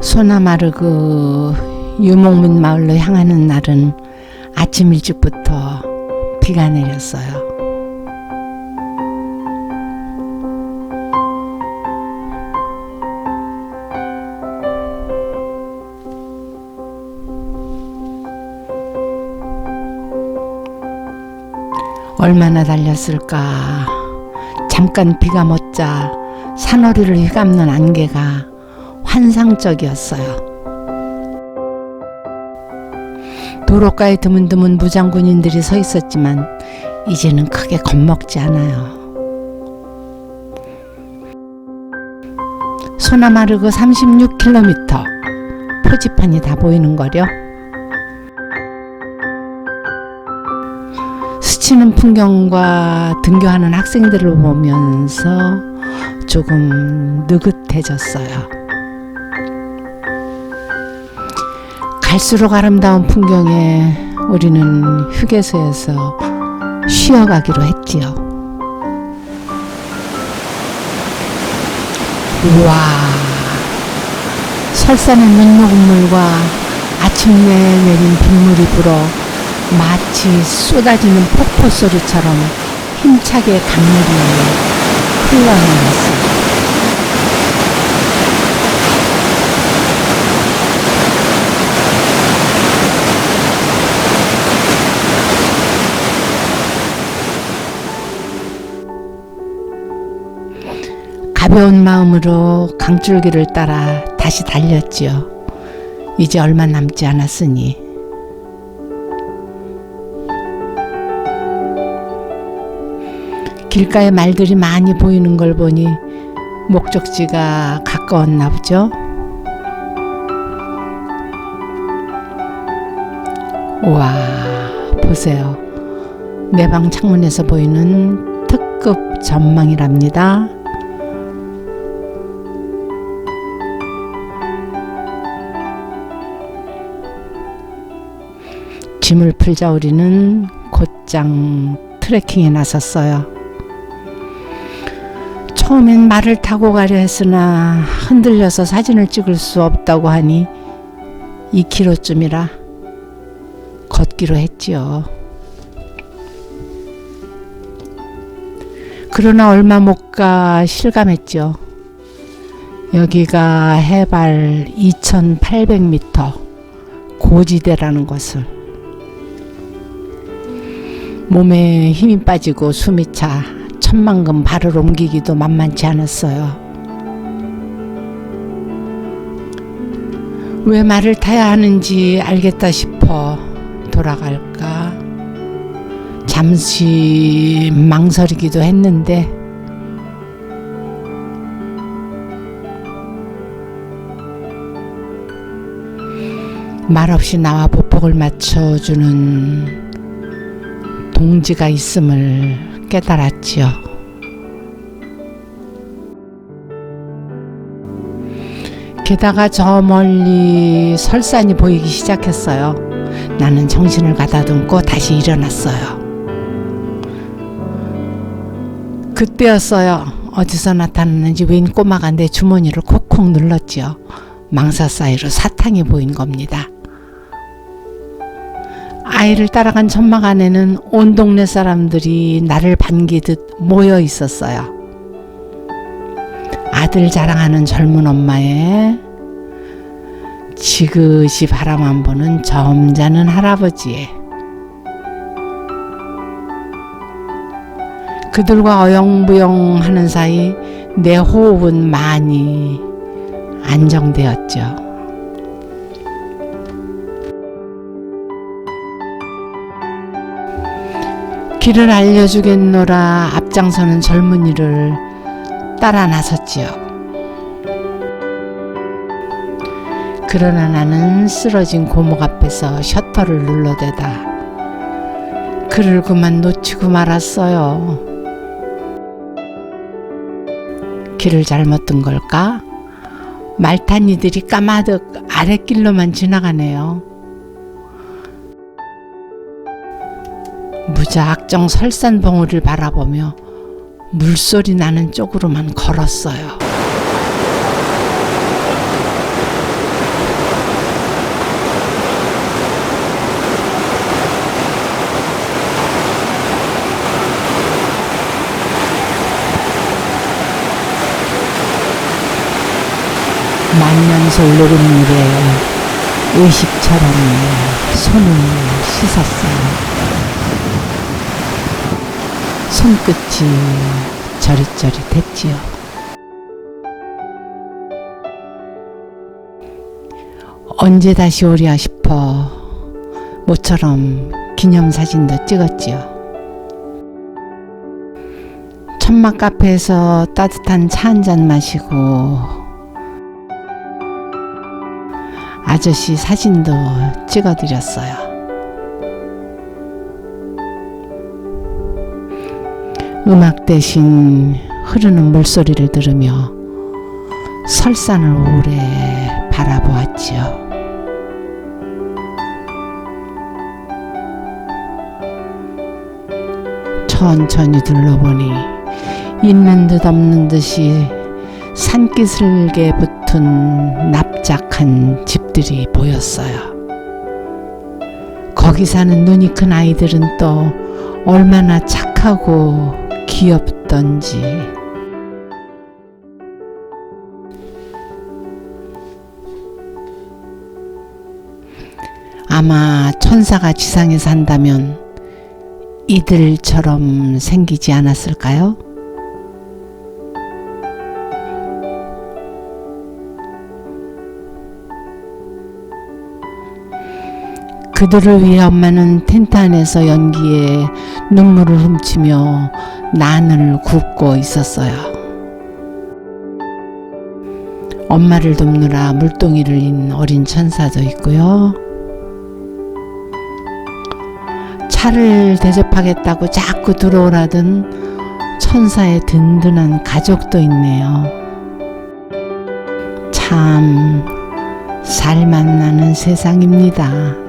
소나마르그 유목민 마을로 향하는 날은 아침 일찍부터 비가 내렸어요. 얼마나 달렸을까. 잠깐 비가 멎자 산허리를 휘감는 안개가 환상적이었어요. 도로가에 드문드문 무장군인들이 서 있었지만 이제는 크게 겁먹지 않아요. 소나마르그 36km 표지판이 다 보이는 거려. 스치는 풍경과 등교하는 학생들을 보면서 조금 느긋해졌어요. 갈수록 아름다운 풍경에 우리는 휴게소에서 쉬어가기로 했지요. 우와, 설산의 눈녹음물과 아침내 내린 빗물이 불어 마치 쏟아지는 폭포 소리처럼 힘차게 강물이 흘러내렸어요. 가벼운 마음으로 강줄기를 따라 다시 달렸지요. 이제 얼마 남지 않았으니. 길가에 말들이 많이 보이는 걸 보니 목적지가 가까웠나 보죠. 우와, 보세요. 내 방 창문에서 보이는 특급 전망이랍니다. 짐을 풀자 우리는 곧장 트레킹에 나섰어요. 처음엔 말을 타고 가려 했으나 흔들려서 사진을 찍을 수 없다고 하니 2km쯤이라 걷기로 했지요. 그러나 얼마 못 가 실감했죠. 여기가 해발 2800m 고지대라는 것을. 몸에 힘이 빠지고 숨이 차 천만금 발을 옮기기도 만만치 않았어요. 왜 말을 타야 하는지 알겠다 싶어 돌아갈까? 잠시 망설이기도 했는데 말없이 나와 보폭을 맞춰주는 동지가 있음을 깨달았지요. 게다가 저 멀리 설산이 보이기 시작했어요. 나는 정신을 가다듬고 다시 일어났어요. 그때였어요. 어디서 나타났는지 웬 꼬마가 내 주머니를 콕콕 눌렀지요. 망사 사이로 사탕이 보인 겁니다. 아이를 따라간 천막 안에는 온 동네 사람들이 나를 반기듯 모여 있었어요. 아들 자랑하는 젊은 엄마의 지그시 바람 안 보는 점잖은 할아버지의 그들과 어영부영 하는 사이 내 호흡은 많이 안정되었죠. 길을 알려주겠노라 앞장서는 젊은이를 따라 나섰지요. 그러나 나는 쓰러진 고목 앞에서 셔터를 눌러대다 그를 그만 놓치고 말았어요. 길을 잘못 든 걸까? 말탄 이들이 까마득 아랫길로만 지나가네요. 무작정 설산봉우리를 바라보며 물소리 나는 쪽으로만 걸었어요. 만년솔 노른 물에 의식처럼 손을 씻었어요. 손끝이 저릿저릿했지요. 언제 다시 오랴 싶어 모처럼 기념사진도 찍었지요. 천막 카페에서 따뜻한 차 한 잔 마시고 아저씨 사진도 찍어드렸어요. 음악 대신 흐르는 물소리를 들으며 설산을 오래 바라보았지요. 천천히 둘러보니 있는 듯 없는 듯이 산기슭에 붙은 납작한 집들이 보였어요. 거기 사는 눈이 큰 아이들은 또 얼마나 착하고 귀엽던지. 아마 천사가 지상에 산다면 이들처럼 생기지 않았을까요? 그들을 위해 엄마는 텐트 안에서 연기에 눈물을 훔치며 난을 굽고 있었어요. 엄마를 돕느라 물동이를 인 어린 천사도 있고요. 차를 대접하겠다고 자꾸 들어오라던 천사의 든든한 가족도 있네요. 참, 살 만나는 세상입니다.